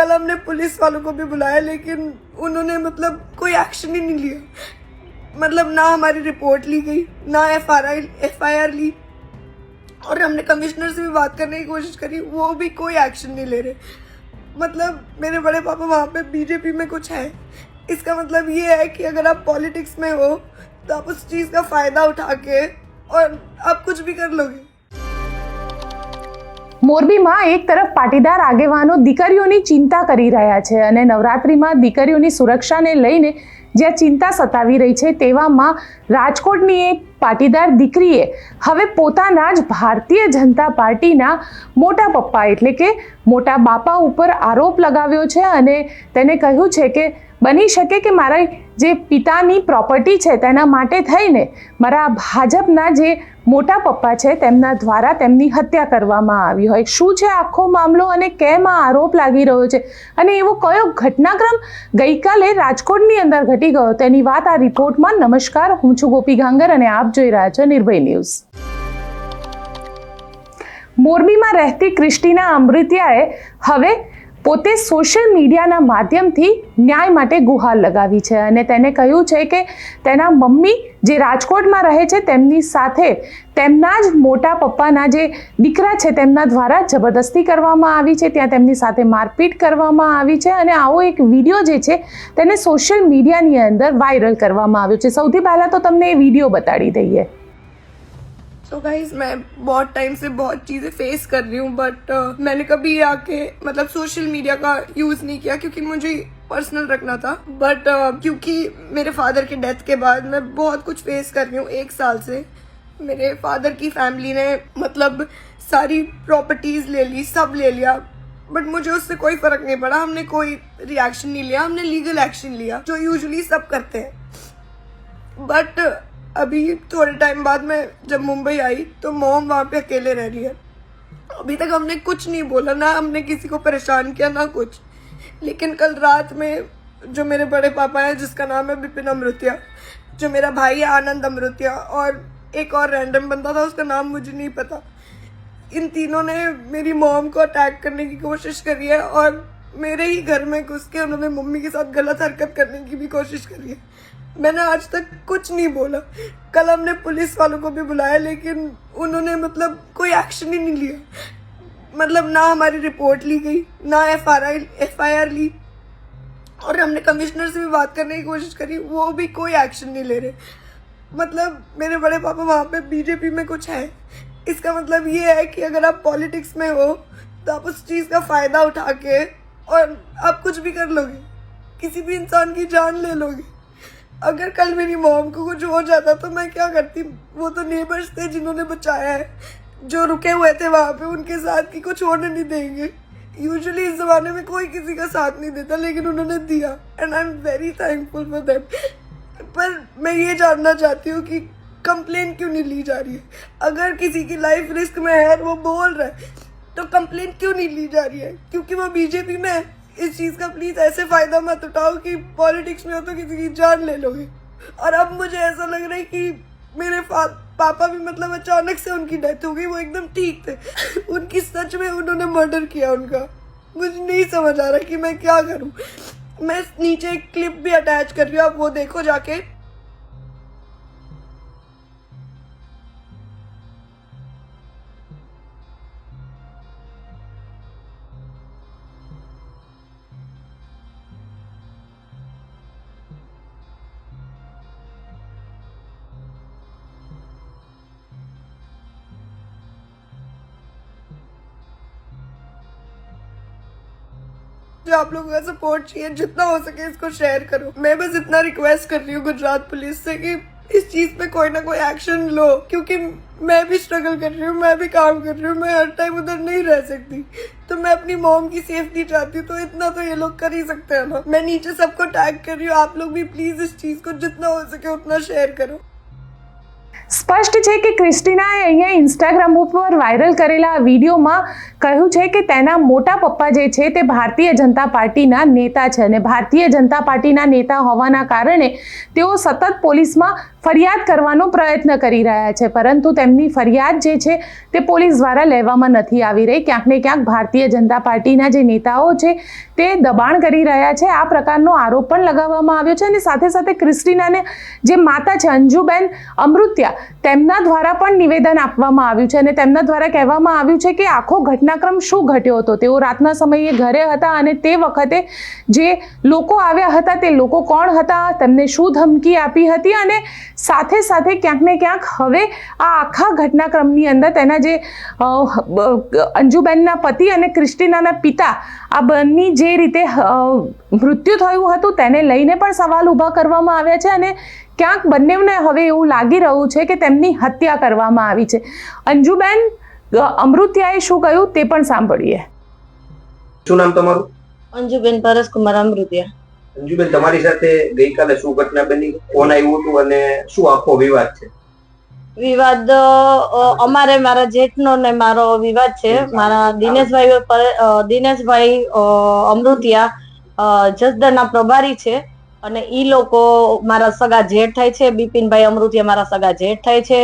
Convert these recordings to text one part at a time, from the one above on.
कल हमने पुलिस वालों को भी बुलाया, लेकिन उन्होंने मतलब कोई एक्शन ही नहीं लिया। मतलब ना हमारी रिपोर्ट ली गई, ना F R I F I R ली। और हमने कमिश्नर से भी बात करने की कोशिश करी, वो भी कोई एक्शन नहीं ले रहे। मतलब मेरे बड़े पापा वहाँ पे बीजेपी में कुछ है। इसका मतलब ये है कि अगर आप पॉलिटिक्स में हो तो आप उस चीज़ का फ़ायदा उठा के और आप कुछ भी कर लोगे। મોરબીમાં એક તરફ પાટીદાર આગેવાનો દીકરીઓની ચિંતા કરી રહ્યા છે અને નવરાત્રિમાં દીકરીઓની સુરક્ષાને લઈને જ્યાં ચિંતા સતાવી રહી છે તેવામાં રાજકોટની એક પાટીદાર દીકરીએ હવે પોતાના જ ભારતીય જનતા પાર્ટીના મોટા પપ્પા એટલે કે મોટા બાપા ઉપર આરોપ લગાવ્યો છે અને તેને કહ્યું છે કે બની શકે કે મારા જે પિતાની પ્રોપર્ટી છે તેના માટે થઈને મારા ભાજપના જે મોટા પપ્પા છે, તેમના દ્વારા તેમની હત્યા કરવામાં આવી હોય. શું છે આખો મામલો અને કેમ આ આરોપ લાગી રહ્યો છે? અને એવો કયો ઘટનાક્રમ ગઈકાલે રાજકોટની અંદર ઘટી ગયો? તેની વાત આ રિપોર્ટમાં. નમસ્કાર, હું છું ગોપી ગાંગર અને આપ જોઈ રહ્યા છો નિર્ભય ન્યૂઝ. મોરબીમાં રહેતી ક્રિસ્ટીના અમૃતિયાએ હવે પોતે સોશિયલ મીડિયાના માધ્યમથી ન્યાય માટે ગુહાર લગાવી છે અને તેને કહ્યું છે કે તેના મમ્મી જે રાજકોટમાં રહે છે તેમની સાથે તેમના જ મોટા પપ્પાના જે દીકરા છે તેમના દ્વારા જબરદસ્તી કરવામાં આવી છે, ત્યાં તેમની સાથે મારપીટ કરવામાં આવી છે અને આવો એક વીડિયો જે છે તેને સોશિયલ મીડિયાની અંદર વાયરલ કરવામાં આવ્યો છે. સૌથી પહેલાં તો તમને એ વીડિયો બતાડી દઈએ. सो so गाइज़ मैं बहुत टाइम से बहुत चीज़ें फेस कर रही हूँ बट uh, मैंने कभी आके मतलब सोशल मीडिया का यूज़ नहीं किया क्योंकि मुझे पर्सनल रखना था। बट uh, क्योंकि मेरे फादर की डेथ के बाद मैं बहुत कुछ फेस कर रही हूँ एक साल से। मेरे फादर की फैमिली ने मतलब सारी प्रॉपर्टीज़ ले ली सब ले लिया। बट मुझे उससे कोई फ़र्क नहीं पड़ा हमने कोई रिएक्शन नहीं लिया हमने लीगल एक्शन लिया जो यूजुअली सब करते हैं। बट अभी थोड़े टाइम बाद मैं जब मुंबई आई तो मोम वहाँ पे अकेले रह रही है। अभी तक हमने कुछ नहीं बोला, ना हमने किसी को परेशान किया, ना कुछ। लेकिन कल रात में जो मेरे बड़े पापा हैं, जिसका नाम है बिपिन अमृतिया, जो मेरा भाई है आनंद अमृतिया, और एक और रैंडम बंदा था, उसका नाम मुझे नहीं पता। इन तीनों ने मेरी मॉम को अटैक करने की कोशिश करी है, और मेरे ही घर में घुस के उन्होंने मम्मी के साथ गलत हरकत करने की भी कोशिश करी है। मैंने आज तक कुछ नहीं बोला। कल हमने पुलिस वालों को भी बुलाया, लेकिन उन्होंने मतलब कोई एक्शन ही नहीं लिया। मतलब ना हमारी रिपोर्ट ली गई, ना F R I F I R ली। और हमने कमिश्नर से भी बात करने की कोशिश करी, वो भी कोई एक्शन नहीं ले रहे। मतलब मेरे बड़े पापा वहाँ पे बीजेपी में कुछ है। इसका मतलब ये है कि अगर आप पॉलिटिक्स में हो तो आप उस चीज़ का फ़ायदा उठा के और आप कुछ भी कर लोगे। किसी भी इंसान की जान ले लोगे। अगर कल मेरी मॉम को कुछ हो जाता तो मैं क्या करती? वो तो नेबर्स थे जिन्होंने बचाया है। जो रुके हुए थे वहाँ पे, उनके साथ कि कुछ होने नहीं देंगे। यूजुअली इस ज़माने में कोई किसी का साथ नहीं देता, लेकिन उन्होंने दिया। And I am very thankful for them पर मैं ये जानना चाहती हूँ कि कंप्लेन क्यों नहीं ली जा रही है? अगर किसी की लाइफ रिस्क में है, वो बोल रहा है तो कंप्लेन क्यों नहीं ली जा रही है? क्योंकि वो बीजेपी में है। इस चीज़ का प्लीज़ ऐसे फ़ायदा मत उठाओ कि पॉलिटिक्स में हो तो किसी की जान ले लोगे। और अब मुझे ऐसा लग रहा है कि मेरे पापा भी मतलब अचानक से उनकी डेथ हो गई, वो एकदम ठीक थे। उनकी सच में उन्होंने मर्डर किया उनका। मुझे नहीं समझ आ रहा कि मैं क्या करूँ। मैं नीचे एक क्लिप भी अटैच कर रही हूँ, आप वो देखो जाके। जो आप लोगों का सपोर्ट चाहिए, जितना हो सके इसको शेयर करो। मैं बस इतना रिक्वेस्ट कर रही हूँ गुजरात पुलिस से कि इस चीज़ पे कोई ना कोई एक्शन लो, क्योंकि मैं भी स्ट्रगल कर रही हूँ, मैं भी काम कर रही हूँ, मैं हर टाइम उधर नहीं रह सकती। तो मैं अपनी मॉम की सेफ्टी चाहती हूँ तो इतना तो ये लोग कर ही सकते हैं ना। मैं नीचे सबको टैग कर रही हूँ, आप लोग भी प्लीज़ इस चीज़ को जितना हो सके उतना शेयर करो। સ્પષ્ટ છે કે ક્રિસ્ટિનાએ અહીંયા ઇન્સ્ટાગ્રામ ઉપર વાયરલ કરેલા વિડીયોમાં કહ્યું છે કે તેના મોટા પપ્પા જે છે તે ભારતીય જનતા પાર્ટીના નેતા છે અને ભારતીય જનતા પાર્ટીના નેતા હોવાના કારણે તેઓ સતત પોલીસમાં ફરિયાદ કરવાનો પ્રયત્ન કરી રહ્યા છે, પરંતુ તેમની ફરિયાદ જે છે તે પોલીસ દ્વારા લેવામાં નથી આવી રહી. ક્યાંક ને ક્યાંક ભારતીય જનતા પાર્ટીના જે નેતાઓ છે તે દબાણ કરી રહ્યા છે. આ પ્રકારનો આરોપ પણ લગાવવામાં આવ્યો છે અને સાથે સાથે ક્રિસ્ટીનાને જે માતા છે, અંજુબેન અમૃત્યા, તેમના દ્વારા પણ નિવેદન આપવામાં આવ્યું છે અને તેમના દ્વારા કહેવામાં આવ્યું છે કે આખો ઘટનાક્રમ શું ઘટ્યો હતો? તેઓ રાતના સમયે ઘરે હતા અને તે વખતે જે લોકો આવ્યા હતા તે લોકો કોણ હતા? તેમને શું ધમકી આપી હતી? અને સાથે સાથે ક્યાંક ને ક્યાંક હવે આ આખા ઘટનાક્રમની અંદર તેના જે અંજુબેનના પતિ અને ક્રિસ્ટિનાના પિતા આ બંની જે રીતે મૃત્યુ થયું હતું તેને લઈને પણ સવાલ ઊભા કરવામાં આવ્યા છે અને ક્યાંક બંનેને હવે એવું લાગી રહ્યું છે કે તેમની હત્યા કરવામાં આવી છે. અંજુબેન અમૃત્યાએ શું કહ્યું તે પણ સાંભળીએ. શું નામ તમારું? અંજુબેન પરેશકુમાર અમૃતિયા. અંજુબેન તમારી સાથે ગઈકાલે શું ઘટના બની? કોણ આવ્યું હતું અને શું આખો વિવાદ છે? વિવાદ અમારે મારા જેઠનો ને મારો વિવાદ છે. મારા દિનેશભાઈ દિનેશભાઈ અમૃતિયા જસદણના પ્રભારી છે. અને ઈ લોકો મારા સગા જેઠ થાય છે. બિપિનભાઈ અમૃતિયા મારા સગા જેઠ થાય છે.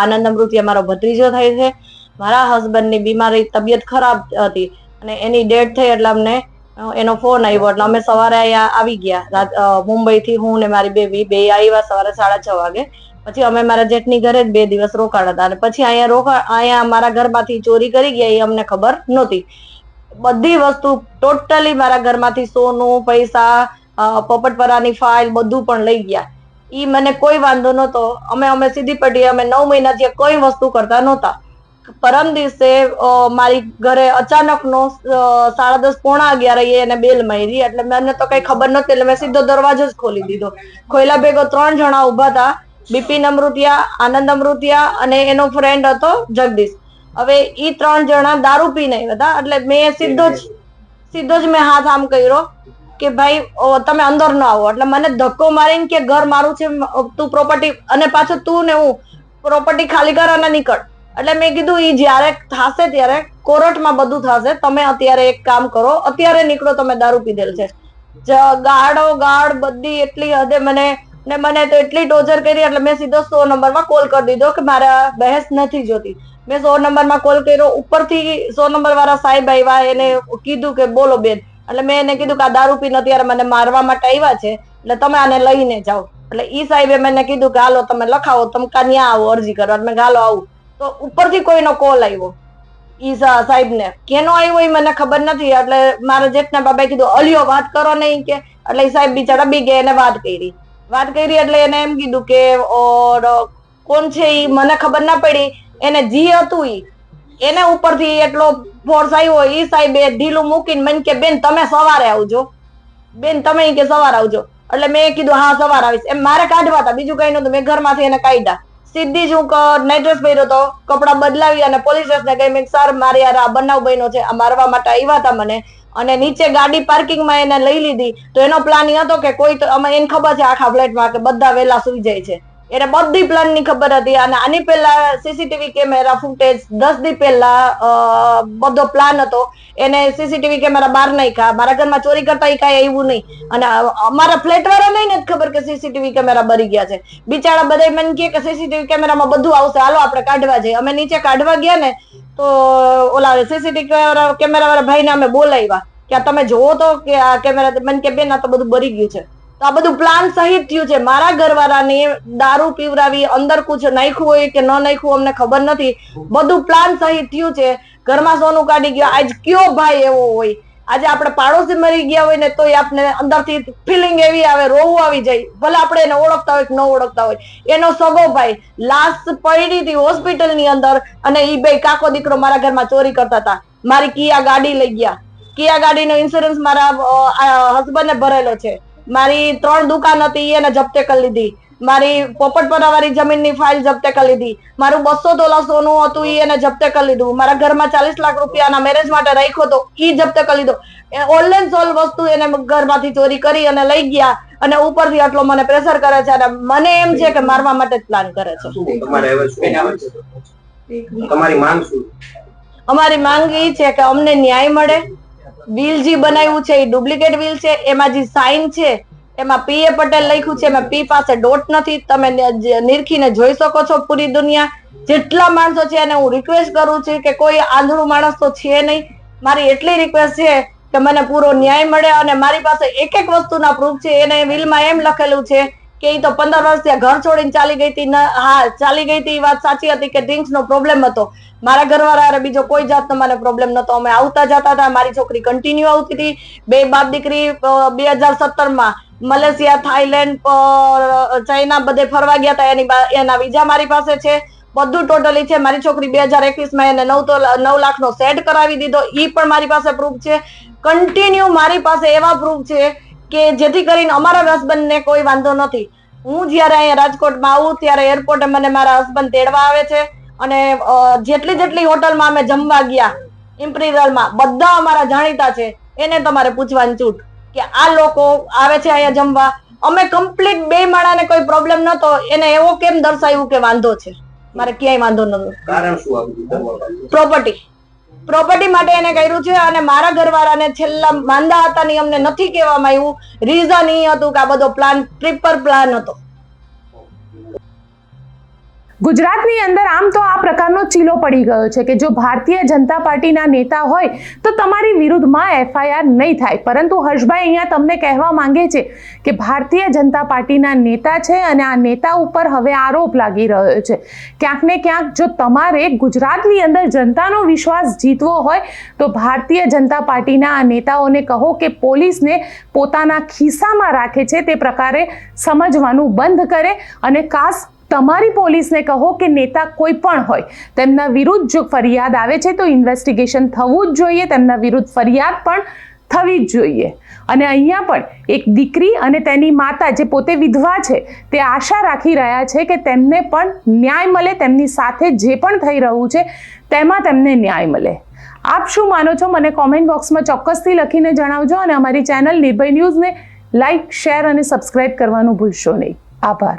આનંદ અમૃતિયા મારો ભત્રીજો થાય છે. મારા હસબન્ડની બીમારી તબિયત ખરાબ હતી અને એની ડેથ થઈ એટલે અમને એનો ફોન આવ્યો એટલે અમે સવારે અહીંયા આવી ગયા. મુંબઈથી હું ને મારી બેબી, બે આવ્યા સવારે સાડા છ વાગે. પછી અમે મારા જેઠની ઘરે જ બે દિવસ રોકાણા હતા અને પછી અહીંયા રોકા, અહીંયા મારા ઘરમાંથી ચોરી કરી ગયા એ અમને ખબર નહોતી. બધી વસ્તુ ટોટલી મારા ઘરમાંથી સોનું, પૈસા પોપટપરાની ફાઇલ બધું પણ લઈ ગયા. ઈ મને કોઈ વાંધો નહોતો. અમે અમે સીધી પડી અમે નવ મહિનાથી કોઈ વસ્તુ કરતા નહોતા. પરમ દિવસે મારી ઘરે અચાનક નો સાડા દસ પોણા અગિયાર એને બેલ મારી, એટલે મને તો કઈ ખબર નહોતી, એટલે મેં સીધો દરવાજો જ ખોલી દીધો. ખોયલા ભેગો ત્રણ જણા ઊભા હતા, બિપિન અમૃતિયા, આનંદ અમૃતિયા અને એનો ફ્રેન્ડ હતો જગદીશ. હવે ઈ ત્રણ જણા દારૂ પીને નહીં હતા, એટલે મેં સીધો જ સીધો જ મેં હાથ આમ કર્યો કે ભાઈ તમે અંદર ન આવો. એટલે મને ધક્કો મારીને કે ઘર મારું છે, તું પ્રોપર્ટી અને પાછું તું ને હું પ્રોપર્ટી ખાલી કર અને નીકળ. એટલે મેં કીધું એ જ્યારે થશે ત્યારે કોર્ટમાં બધું થશે. તમે અત્યારે એક કામ કરો. અત્યારે નીકળો, તમે દારૂ પીધેલ છે. ગાડ ગાળ બધી એટલી હદે મને, ને મને તો એટલી ટોર્ચર કરી, એટલે મેં સીધો સો નંબરમાં કોલ કરી દીધો કે મારા બહેસ નથી જોતી. મેં સો નંબરમાં કોલ કર્યો. ઉપરથી સો નંબર વાળા સાહેબ આવ્યા, એને કીધું કે, બોલો બેન. એટલે મેં એને કીધું કે, આ દારૂ પીને અત્યારે મને મારવા માટે આવ્યા છે, એટલે તમે આને લઈને જાઓ. એટલે ઈ સાહેબે મને કીધું કે, હાલો, તમે લખાવો, તમે કાં ન્યા આવો અરજી કરવા. મેં હાલો, આવું. તો ઉપરથી કોઈનો કોલ આવ્યો. ઈ સાહેબ ને કેનો આવ્યો એ મને ખબર નથી, એટલે મારા જેઠના બાબાએ કીધું, અલિયો, વાત કરો નહીં કે. એટલે એ સાહેબ બિચારા બી ગયા એને વાત કરી. વાત કરી એટલે એને એમ કીધું કે કોણ છે એ મને ખબર ના પડી. એને જી હતું ઈ. એને ઉપરથી એટલો ફોર્સ આવ્યો, ઈ સાહેબે ઢીલું મૂકીને મને કે, બેન, તમે સવારે આવજો. બેન, તમે કે સવારે આવજો. એટલે મેં કીધું, હા, સવારે આવીશ. એમ મારે કાઢવા હતા, બીજું કઈ નતું મેં ઘરમાંથી એને કાઢ્યા. સીધી જ હું નાઇટ ડ્રેસ પહેર્યો હતો કપડા બદલાવી અને પોલીસ સ્ટેશને ગઈ મેં સર મારી આ બનાવ બન્યો છે, આ મારવા માટે આવ્યા હતા મને. અને નીચે ગાડી પાર્કિંગમાં એને લઈ લીધી. તો એનો પ્લાન હતો કે કોઈ તો અમે એને ખબર છે આખા ફ્લેટમાં કે બધા વેલા સુઈ જાય છે. એને બધી પ્લાનની ખબર હતી અને આની પહેલા સીસીટીવી કેમેરા ફૂટેજ દસ દી પહેલા બધો પ્લાન હતો. એને સીસીટીવી કેમેરા બહાર નાખ્યા. મારા ઘરમાં ચોરી કરતા એ કાંઈ આવ્યું નહીં. અને અમારા ફ્લેટ વાળા નહીં ને ખબર કે સીસીટીવી કેમેરા બરી ગયા છે. બિચારા બધા મને કહે કે સીસીટીવી કેમેરામાં બધું આવશે. હાલો, આપણે કાઢવા જઈએ. અમે નીચે કાઢવા ગયા ને, તો ઓલા સીસીટીવી કેમેરા કેમેરા વાળા ભાઈને અમે બોલાવ્યા. કે તમે જોવો તો કે આ કેમેરા મને કે બેન, આ તો બધું બરી ગયું છે. તો આ બધું પ્લાન સહિત થયું છે. મારા ઘરવાળાને દારૂ પીવરાવી અંદર કુછ નાખ્યું હોય કે ન નાખ્યું અમને ખબર નથી. બધું પ્લાન સહિત થયું છે. ઘરમાં સોનું કાઢી ગયો. આજ કયો ભાઈ એવો હોય? આજે આપણે પાડોશી મરી ગયા હોય ને તોય આપણે અંદરથી ફિલિંગ એવી આવે, રોવું આવી જાય. ભલે આપણે એને ઓળખતા હોય કે ન ઓળખતા હોય. એનો સગો ભાઈ લાશ પડી હતી હોસ્પિટલની અંદર અને એ ભાઈ કાકો દીકરો મારા ઘરમાં ચોરી કરતા હતા. મારી કિયા ગાડી લઈ ગયા. કિયા ગાડીનો ઇન્સ્યોરન્સ મારા હસબન્ડ ને ભરેલો છે. મારી ત્રણ દુકાન હતી એને જપ્તે કરી લીધી. મારી પોપટપરા વાળી જમીનની ફાઇલ જપ્તે કરી લીધી. મારું બસો તોલા સોનું હતું એને જપ્તે કરી લીધું. મારા ઘરમાં ચાલીસ લાખ રૂપિયાના મેરેજ માટે રાખ્યો તો એ જપ્તે કરી લીધો. ઓનલાઈન સોલ વસ્તુ એને ઘરમાંથી ચોરી કરી અને લઈ ગયા અને ઉપરથી આટલો મને પ્રેશર કરે છે અને મને એમ છે કે મારવા માટે જ પ્લાન કરે છે. તમારી માંગ શું? અમારી માંગ એ છે કે અમને ન્યાય મળે. બિલ જે બનાવ્યું છે, એ ડુપ્લિકેટ વિલ છે, એમાં જે સાઇન છે, એમાં પી એ પટેલ લખ્યું છે, એમાં પી પાસે ડોટ નથી. તમે નિરખીને જોઈ શકો છો પૂરી દુનિયા. જેટલા માણસો છે એને હું રિક્વેસ્ટ કરું છું કે કોઈ આંધળું માણસ તો છે નહીં. મારી એટલી રિક્વેસ્ટ છે કે મને પૂરો ન્યાય મળે અને મારી પાસે એક એક વસ્તુના પ્રૂફ છે. એને વિલમાં એમ લખેલું છે કે એ તો પંદર વર્ષ ત્યાં ઘર છોડીને ચાલી ગઈ હતી હા, ચાલી ગઈ હતી એ વાત સાચી હતી કે ડ્રિંક્સ નો પ્રોબ્લેમ હતો. મારા ઘરવાળા બીજો કોઈ જાતનો મને પ્રોબ્લેમ નતો. અમે આવતા જતા હતા, મારી છોકરી કન્ટિન્યુ આવતી હતી. બે બાપ દીકરી બે હજાર સત્તરમાં મલેશિયા, થાઈલેન્ડ ચાઇના બધે ફરવા ગયા હતા એની એના વિઝા મારી પાસે છે. બધું ટોટલી છે. મારી છોકરી બે હજાર એકવીસમાં એને નવ તો, નવ લાખ નો સેટ કરાવી દીધો. એ પણ મારી પાસે પ્રૂફ છે. કન્ટિન્યુ મારી પાસે એવા પ્રૂફ છે કે જેથી કરીને અમારા હસબન્ડ ને કોઈ વાંધો નથી. હું જ્યારે અહીંયા રાજકોટમાં આવું ત્યારે એરપોર્ટે મને મારા હસબન્ડ તેડવા આવે છે અને જેટલી જેટલી હોટલમાં અમે જમવા ગયા ઇમ્પિરિયલમાં બધા અમારા જાણીતા છે. એને તમારે પૂછવાની છૂટ કે આ લોકો આવે છે અહીંયા જમવા. અમે કમ્પ્લીટ બે માળાને કોઈ પ્રોબ્લેમ નતો એને એવો કેમ દર્શાવ્યું કે વાંધો છે? મારે ક્યાંય વાંધો નતો? પ્રોપર્ટી પ્રોપર્ટી માટે એને કર્યું છે અને મારા ઘરવાળાને છેલ્લા માંદા હતા ની અમને નથી કહેવામાં આવ્યું. રીઝન એ હતું કે આ બધો પ્લાન ટ્રીપર પ્લાન હતો. ગુજરાતની અંદર આમ તો આ પ્રકારનો ચીલો પડી ગયો છે કે જો ભારતીય જનતા પાર્ટીના નેતા હોય તો તમારી વિરુદ્ધમાં એફઆઈઆર નહીં થાય. પરંતુ હર્ષભાઈ અહીંયા તમને કહેવા માંગે છે કે ભારતીય જનતા પાર્ટીના નેતા છે અને આ નેતા ઉપર હવે આરોપ લાગી રહ્યો છે. ક્યાંક ને ક્યાંક જો તમારે ગુજરાતની અંદર જનતાનો વિશ્વાસ જીતવો હોય તો ભારતીય જનતા પાર્ટીના આ નેતાઓને કહો કે પોલીસને પોતાના ખિસ્સામાં રાખે છે તે પ્રકારે સમજવાનું બંધ કરે અને ખાસ તમારી પોલીસને કહો કે નેતા કોઈ પણ હોય, તેમના વિરુદ્ધ જો ફરિયાદ આવે છે તો ઇન્વેસ્ટિગેશન થવું જ જોઈએ, તેમના વિરુદ્ધ ફરિયાદ પણ થવી જ જોઈએ. અને અહીંયા પણ એક દીકરી અને તેની માતા જે પોતે વિધવા છે, તે આશા રાખી રહ્યા છે કે તેમને પણ ન્યાય મળે, તેમની સાથે જે પણ થઈ રહ્યું છે, તેમાં તેમને ન્યાય મળે. આપ શું માનો છો? મને કોમેન્ટ બોક્સમાં ચોક્કસથી લખીને જણાવજો અને અમારી ચેનલ નિર્ભય ન્યૂઝને લાઇક શેર અને સબસ્ક્રાઇબ કરવાનું ભૂલશો નહીં. આભાર.